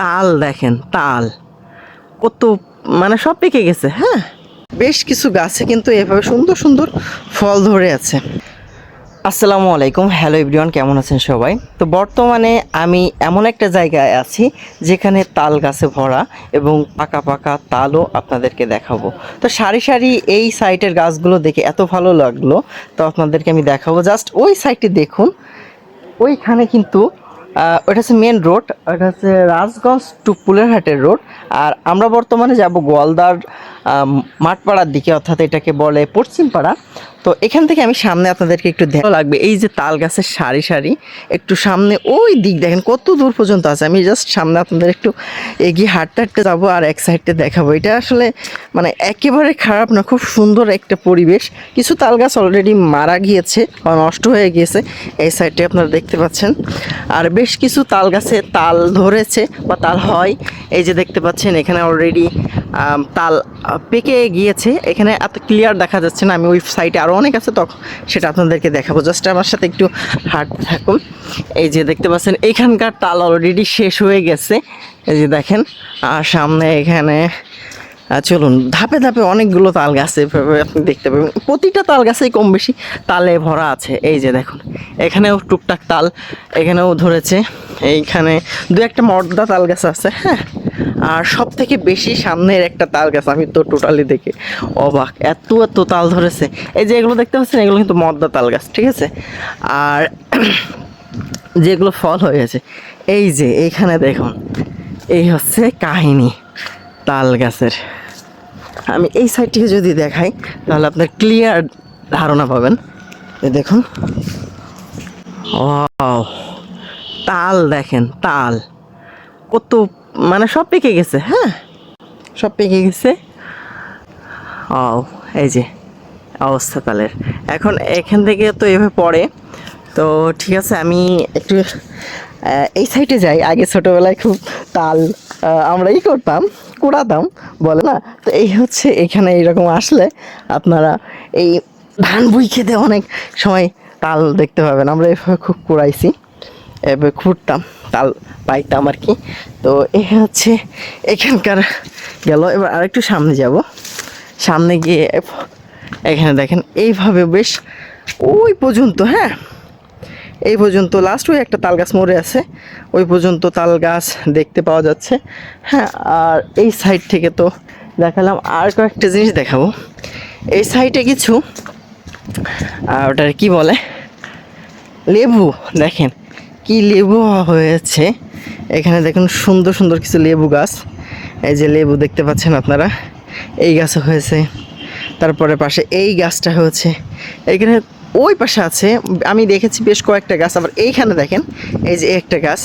তাল দেখেন, তাল। কত মানে সব পেকে গেছে হ্যাঁ? বেশ কিছু গাছে কিন্তু এভাবে সুন্দর সুন্দর ফল ধরে আছে। আসসালামু আলাইকুম, হ্যালো এভরিওয়ান, কেমন আছেন সবাই? তো বর্তমানে আমি এমন একটা জায়গায় আছি যেখানে তাল গাছে ভরা এবং পাকা পাকা তালও আপনাদেরকে দেখাবো। তো সারি সারি এই সাইটের গাছগুলো দেখে এত ভালো লাগল, তো আপনাদেরকে আমি দেখাবো। জাস্ট ওই সাইটটি দেখুন, ওইখানে কিন্তু ওটা হচ্ছে মেন রোড ওটা হচ্ছে রাজগঞ্জ টু পুলেরহাটের রোড আর আমরা বর্তমানে যাব গোয়ালদার মাঠপাড়ার দিকে, অর্থাৎ এটাকে বলে পশ্চিমপাড়া। তো এখান থেকে আমি সামনে আপনাদেরকে একটু দেখা লাগবে। এই যে তাল গাছের সারি সারি, একটু সামনে ওই দিক দেখেন, কত দূর পর্যন্ত আছে। আমি জাস্ট সামনে আপনাদের একটু এগিয়ে হাঁটতে হাঁটতে যাব আর এক সাইডটা দেখাবো। এটা আসলে মানে একেবারে খারাপ না, খুব সুন্দর একটা পরিবেশ। কিছু তাল গাছ অলরেডি মারা গিয়েছে বা নষ্ট হয়ে গিয়েছে, এই সাইডে আপনারা দেখতে পাচ্ছেন। আর বেশ কিছু তাল গাছে তাল ধরেছে বা তাল হয়। এই যে দেখতে পাচ্ছেন, এখানে অলরেডি তাল পেকে গিয়েছে। এখানে এত ক্লিয়ার দেখা যাচ্ছে না, আমি ওই সাইডে আরও অনেক আছে তখন সেটা আপনাদেরকে দেখাবো। জাস্ট আমার সাথে একটু হাঁটতে থাকুন। এই যে দেখতে পাচ্ছেন, এখানকার তাল অলরেডি শেষ হয়ে গেছে। এই যে দেখেন, আর সামনে এখানে চলুন, ধাপে ধাপে অনেকগুলো তাল গাছ আপনি দেখতে পাবেন। প্রতিটা তাল গাছেই কম বেশি তালে ভরা আছে। এই যে দেখুন, এখানেও টুকটাক তাল, এখানেও ধরেছে। এইখানে দু একটা মর্দা তাল গাছ আছে হ্যাঁ? আর সব থেকে বেশি সামনের একটা তাল গাছ আমি তো টোটালি দেখে অবাক। এত এত তাল ধরেছে। এই যে এগুলো দেখতে পাচ্ছেন এগুলো কিন্তু মদ্দা তাল গাছ ঠিক আছে? আর যেগুলো ফল হয়েছে এই যে এইখানে দেখুন এই হচ্ছে কাহিনী তাল গাছের। আমি এই সাইডটিকে যদি দেখাই তাহলে আপনার ক্লিয়ার ধারণা পাবেন। এই দেখুন। Wow, তাল দেখেন তাল। কত মানে সব পেকে গেছে হ্যাঁ? সব পেকে গেছে। ও এই যে অবস্থা তালের এখন এখান থেকে তো এভাবে পড়ে। তো ঠিক আছে, আমি একটু এই সাইডে যাই। আগে ছোটোবেলায় খুব তাল আমরাই করতাম, কুড়াতাম, বলে না? তো এই হচ্ছে, এখানে এইরকম আসলে আপনারা এই ধান বই খেতে অনেক সময় তাল দেখতে পাবেন। আমরা এভাবে খুব কুড়াইছি। এভাবে খুঁড়তাম তাল পাইতাম আর কি। তো এই হচ্ছে এখানকার গেল। এবার আরেকটু সামনে যাব। সামনে গিয়ে এখানে দেখেন, এইভাবে বেশ ওই পর্যন্ত হ্যাঁ? এই পর্যন্ত লাস্ট ওই একটা তাল গাছ মরে আছে। ওই পর্যন্ত তাল গাছ দেখতে পাওয়া যাচ্ছে। হ্যাঁ আর এই সাইড থেকে তো দেখালাম আর কয়েকটা জিনিস দেখাবো। এই সাইডে কিছু, আর ওটার কি বলে? লেবু, দেখেন। কি লেবু হয়েছে? এখানে দেখুন সুন্দর সুন্দর কিছু লেবু গাছ। এই যে লেবু দেখতে পাচ্ছেন আপনারা? এই গাছও হয়েছে। তারপরে পাশে এই গাছটা হয়েছে। এখানে ওই পাশে আছে, আমি দেখেছি বেশ কয়েকটা গাছ, আবার এইখানে দেখেন, এই যে একটা গাছ।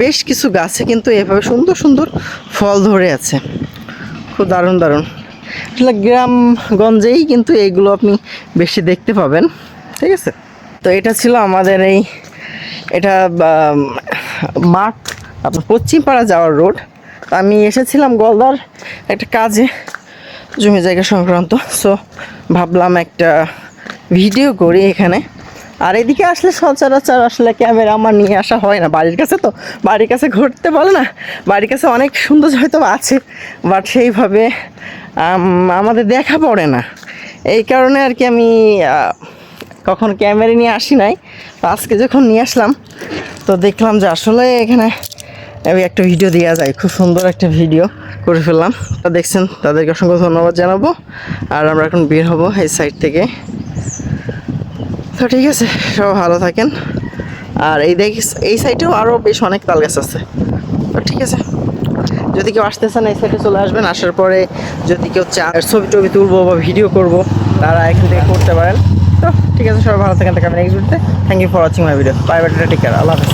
বেশ কিছু গাছে কিন্তু এভাবে সুন্দর সুন্দর ফল ধরে আছে। খুব দারুণ দারুণ। আসলে গ্রামগঞ্জেই কিন্তু এইগুলো আপনি বেশি দেখতে পাবেন। ঠিক আছে? তো এটা ছিল আমাদের এই এটা মাঠ আপনার পশ্চিমপাড়া যাওয়ার রোড। আমি এসেছিলাম গলদার একটা কাজে, জমি জায়গা সংক্রান্ত। সো ভাবলাম একটা ভিডিও করি এখানে। আর এদিকে আসলে সচরাচর আসলে ক্যামেরা আমার নিয়ে আসা হয় না। বাড়ির কাছে তো, বাড়ির কাছে ঘুরতে বলে না। বাড়ির কাছে অনেক সুন্দর হয়তো আছে বাট সেইভাবে আমাদের দেখা পড়ে না। এই কারণে আর কি আমি কখন ক্যামেরা নিয়ে আসি নাই, তো আজকে যখন নিয়ে আসলাম, তো দেখলাম যে আসলে এখানে একটা ভিডিও দেওয়া যায়, খুব সুন্দর একটা ভিডিও করে ফেললাম। তা দেখছেন, তাদেরকে অসংখ্য ধন্যবাদ জানাব। আর আমরা এখন বের হব এই সাইড থেকে। তো ঠিক আছে সব ভালো থাকেন। আর এই দেখ, এই সাইডেও আরও বেশ অনেক তাল গাছ আছে। তো ঠিক আছে, যদি কেউ আসতে চান এই সাইডে চলে আসবেন, আসার পরে যদি কেউ চা ছবি টবি তুলবো বা ভিডিও করব, তারা এখান থেকে করতে পারেন। তো ঠিক আছে, সবাই ভালো থাকেন থাকেন নেক্সট ভিডিওতে thank you for watching my video bye bye take care Allah হাফেজ।